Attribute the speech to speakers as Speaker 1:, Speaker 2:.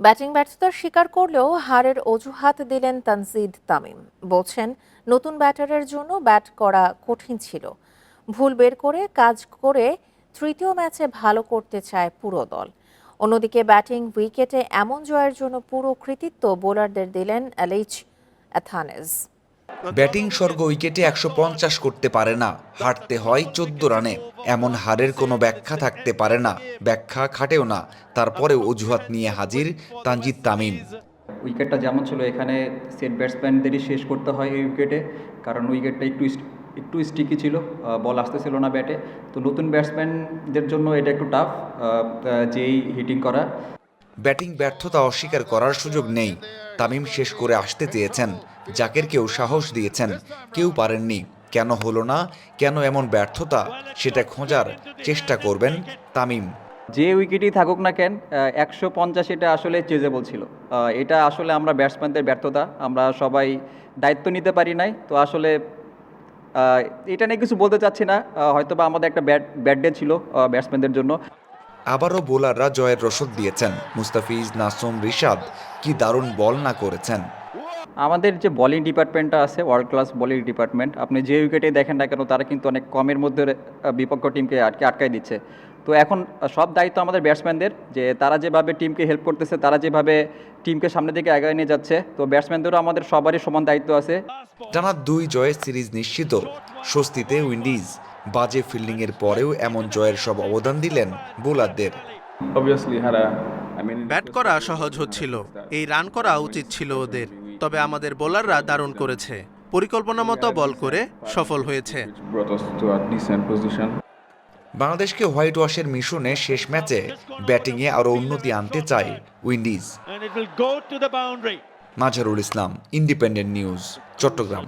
Speaker 1: Batting ব্যর্থতার স্বীকার করলেও হারের অজুহাত দিলেন তানজিদ তামিম। বলছেন, নতুন ব্যাটারের জন্য ব্যাট করা কঠিন ছিল। ভুল বের করে, কাজ করে তৃতীয় ম্যাচে ভালো করতে চায় পুরো দল। অন্যদিকে ব্যাটিং উইকেটে এমন জয়ের জন্য পুরো কৃতিত্ব বোলারদের দিলেন অ্যালিচ অ্যাথানেজ
Speaker 2: ব্যাটিং স্বর্গ উইকেটে একশো পঞ্চাশ করতে পারে না। হারতে হয় চোদ্দ রানে। এমন হারের কোনো ব্যাখ্যা থাকতে পারে না। ব্যাখ্যা খাটেও না। তারপরেও অজুহাত নিয়ে হাজির তানজিদ তামিম।
Speaker 3: উইকেটটা যেমন ছিল, এখানে সেট ব্যাটসম্যানদেরই শেষ করতে হয় এই উইকেটে। কারণ উইকেটটা একটু একটু স্টিকি ছিল বল আসতেছিল না ব্যাটে। তো নতুন ব্যাটসম্যানদের জন্য এটা একটু টাফ যেই হিটিং করা।
Speaker 2: ব্যাটিং ব্যর্থতা অস্বীকার করার সুযোগ নেই। তামিম শেষ করে আসতে চেয়েছেন। জাকেরকেও সাহস দিয়েছেন। কেউ পারেননি। কেন হলো না? কেন এমন ব্যর্থতা? সেটা খোঁজার চেষ্টা করবেন তামিম।
Speaker 3: যে উইকেটই থাকুক না কেন একশো পঞ্চাশ এটা আসলে চেজেবল ছিল। এটা আসলে আমরা ব্যাটসম্যানদের ব্যর্থতা। আমরা সবাই দায়িত্ব নিতে পারি নাই। তো আসলে এটা নিয়ে কিছু বলতে চাচ্ছি না। আহ, হয়তো বা আমাদের একটা ব্যাড ব্যাড ডে ছিল ব্যাটসম্যানদের জন্য।
Speaker 2: আবারও বোলাররা জয়ের রসদ দিয়েছেন। মুস্তাফিজ নাসুম রিশাদ কি দারুণ বল না করেছেন?
Speaker 3: আমাদের যে বলিং ডিপার্টমেন্টটা আছে ওয়ার্ল্ড ক্লাস বোলিং ডিপার্টমেন্ট আপনি যে উইকেটে দেখেন না কেন তারা কিন্তু অনেক কমের মধ্যে বিপক্ষ টিমকে আটকে আটকাই দিচ্ছে। তো এখন সব দায়িত্ব আমাদের ব্যাটসম্যানদের যে তারা যেভাবে টিমকে হেল্প করতেছে তারা যেভাবে টিমকে সামনের দিকে এগিয়ে নিয়ে যাচ্ছে তো ব্যাটসম্যানদেরও আমাদের সবারই সমান দায়িত্ব আছে।
Speaker 2: টানা দুই জয়ে সিরিজ নিশ্চিত স্বস্তিতে উইন্ডিজ। বাজে ফিল্ডিংয়ের পরেও এমন জয়ের সব অবদান দিলেন বোলারদের
Speaker 4: ব্যাট করা সহজ হচ্ছিল এই রান করা উচিত ছিল ওদের তবে আমাদের বোলাররা দারুণ করেছে পরিকল্পনা মতো বল করে সফল হয়েছে.
Speaker 2: বাংলাদেশকে হোয়াইট ওয়াশের মিশনে শেষ ম্যাচে ব্যাটিংয়ে আরও উন্নতি আনতে চায় Windies. Mazharul Islam independent news Chattogram